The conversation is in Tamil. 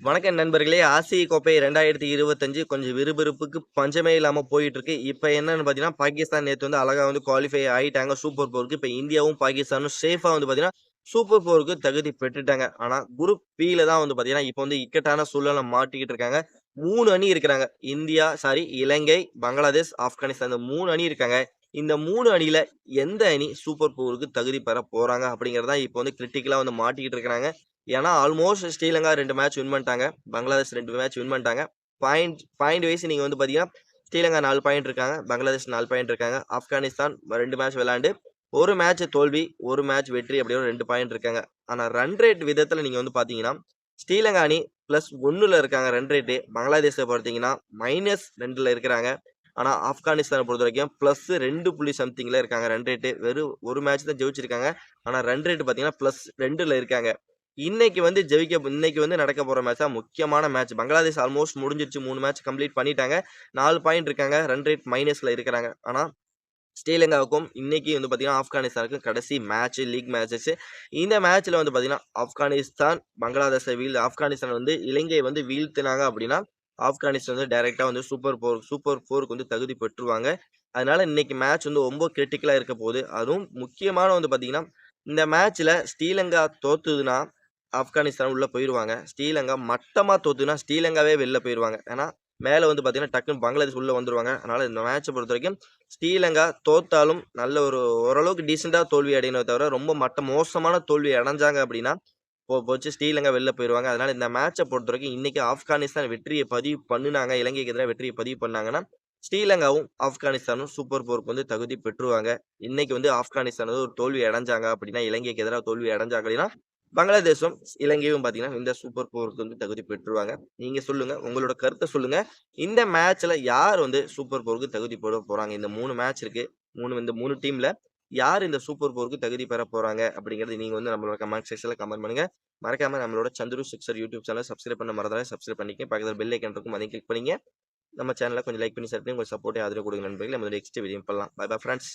வணக்கம் நண்பர்களே. ஆசிய கோப்பை ரெண்டாயிரத்தி இருபத்தஞ்சு கொஞ்சம் விறுவிறுப்புக்கு பஞ்சமே இல்லாமல் போயிட்டு இருக்கு இப்போ என்னன்னு பார்த்தீங்கன்னா பாகிஸ்தான் நேற்று வந்து அழகாக வந்து குவாலிஃபை ஆகிட்டாங்க சூப்பர் போருக்கு இப்போ இந்தியாவும் பாகிஸ்தானும் சேஃபாக வந்து பார்த்தீங்கன்னா சூப்பர் போருக்கு தகுதி பெற்றுட்டாங்க. ஆனால் குரூப் பியில் தான் வந்து பார்த்தீங்கன்னா இப்போ வந்து இக்கட்டான சூழ்நிலை மாட்டிக்கிட்டு இருக்காங்க. மூணு அணி இருக்கிறாங்க. India sorry Ilangai Bangladesh Afghanistan. இந்த மூணு அணி இருக்காங்க. இந்த மூணு அணியில எந்த அணி சூப்பர் போருக்கு தகுதி பெற போறாங்க அப்படிங்கறத இப்போ வந்து கிரிட்டிக்கலா வந்து மாட்டிக்கிட்டு இருக்கிறாங்க. ஏன்னா ஆல்மோஸ்ட் ஸ்ரீலங்கா ரெண்டு மேட்ச் வின் பண்ணிட்டாங்க. பங்களாதேஷ் ரெண்டு மேட்ச் வின் பண்ணிட்டாங்க. பாயிண்ட் பாயிண்ட் வைஸ் நீங்கள் வந்து பார்த்தீங்கன்னா ஸ்ரீலங்கா நாலு பாயிண்ட் இருக்காங்க. பங்களாதேஷ் நாலு பாயிண்ட் இருக்காங்க. ஆப்கானிஸ்தான் ரெண்டு மேட்ச் விளாண்டு ஒரு மேட்ச் தோல்வி ஒரு மேட்ச் வெற்றி அப்படியே ரெண்டு பாயிண்ட் இருக்காங்க. ஆனால் ரன் ரேட் விதத்தில் நீங்கள் வந்து பார்த்தீங்கன்னா ஸ்ரீலங்கா அணி ப்ளஸ் ஒன்றில் இருக்காங்க ரன் ரேட்டு பங்களாதேஷை பார்த்தீங்கன்னா மைனஸ் ரெண்டில் இருக்கிறாங்க. ஆனால் ஆப்கானிஸ்தானை பொறுத்த வரைக்கும் ப்ளஸ் ரெண்டு புள்ளி சம்திங்ல இருக்காங்க ரன் ரேட்டு வெறும் ஒரு மேட்ச் தான் ஜெயிச்சிருக்காங்க. ஆனால் ரன் ரேட்டு பார்த்தீங்கன்னா ப்ளஸ் ரெண்டில் இருக்காங்க. இன்னைக்கு வந்து ஜெயிக்க இன்னைக்கு வந்து நடக்க போகிற மேட்ச் தான் முக்கியமான மேட்ச் பங்களாதேஷ் ஆல்மோஸ்ட் முடிஞ்சிருச்சு. மூணு மேட்ச் கம்ப்ளீட் பண்ணிட்டாங்க. நாலு பாயிண்ட் இருக்காங்க. ரன் ரேட் மைனஸில் இருக்கிறாங்க. ஆனால் ஸ்ரீலங்காவுக்கும் இன்னைக்கு வந்து பார்த்தீங்கன்னா ஆப்கானிஸ்தானுக்கும் கடைசி மேட்ச் லீக் மேட்சஸ் இந்த மேட்ச்ல வந்து பார்த்தீங்கன்னா ஆப்கானிஸ்தான் பங்களாதேஷை வீழ் ஆப்கானிஸ்தான் வந்து இலங்கையை வந்து வீழ்த்தினாங்க அப்படின்னா ஆப்கானிஸ்தான் வந்து டைரெக்டாக வந்து சூப்பர் போர் சூப்பர் போருக்கு வந்து தகுதி பெற்றுருவாங்க. அதனால இன்னைக்கு மேட்ச் வந்து ரொம்ப கிரிட்டிக்கலாக இருக்க போகுது. அதுவும் முக்கியமான வந்து பார்த்தீங்கன்னா இந்த மேட்ச்ல ஸ்ரீலங்கா தோத்துதுன்னா ஆப்கானிஸ்தான் உள்ளே போயிடுவாங்க ஸ்ரீலங்கா மட்டமாக தோத்துனா ஸ்ரீலங்காவே வெளில போயிடுவாங்க ஏன்னா மேலே வந்து பார்த்தீங்கன்னா டக்குன்னு பங்களாதேஷ் உள்ளே வந்துடுவாங்க அதனால் இந்த மேட்ச்சை பொறுத்த வரைக்கும் ஸ்ரீலங்கா தோத்தாலும் நல்ல ஒரு ஓரளவுக்கு டீசெண்டாக தோல்வி அடையினதை தவிர ரொம்ப மட்ட மோசமான தோல்வி அடைஞ்சாங்க அப்படின்னா போ போச்சு ஸ்ரீலங்கா வெளில போயிடுவாங்க அதனால் இந்த மேட்ச்சை பொறுத்த வரைக்கும் இன்றைக்கி ஆப்கானிஸ்தான் வெற்றியை பதிவு பண்ணினாங்க. இலங்கைக்கு எதிராக வெற்றியை பதிவு பண்ணாங்கன்னா ஸ்ரீலங்காவும் ஆப்கானிஸ்தானும் சூப்பர் போருக்கு வந்து தகுதி பெற்றுவாங்க இன்னைக்கு வந்து ஆப்கானிஸ்தான் வந்து ஒரு தோல்வி அடைஞ்சாங்க அப்படின்னா இலங்கைக்கு எதிராக தோல்வி அடைஞ்சாங்க அப்படின்னா பங்களாதேஷும் இலங்கையும் பார்த்தீங்கன்னா இந்த சூப்பர் போருக்கு வந்து தகுதி பெற்றுவாங்க நீங்க சொல்லுங்க உங்களோட கருத்தை சொல்லுங்க. இந்த மேட்ச்ல யார் வந்து சூப்பர் போருக்கு தகுதி போட போறாங்க? இந்த மூணு மேட்ச் இருக்கு. மூணு இந்த மூணு டீம்ல யார் இந்த சூப்பர் போருக்கு தகுதி பெற போறாங்க? அப்படிங்கிறது நீங்க வந்து நம்மளோட கமெண்ட் செக்ஷன்ல கமெண்ட் பண்ணுங்க. மறக்காம நம்மளோட Chandru sixer YouTube channel subscribe பண்ண மறந்தாலே சப்ஸ்கிரைப் பண்ணிக்க பக்கத்தில் பெல் ஐக்கன் இருக்கும். அதையும் கிளிக் பண்ணிங்க. நம்ம சேனலை கொஞ்சம் லைக் பண்ணி ஷேர் பண்ணி சப்போர்ட்டே ஆதரவு கொடுங்க நண்பர்களே. நம்ம நெக்ஸ்ட் வீடியோ பண்ணலாம். Bye bye friends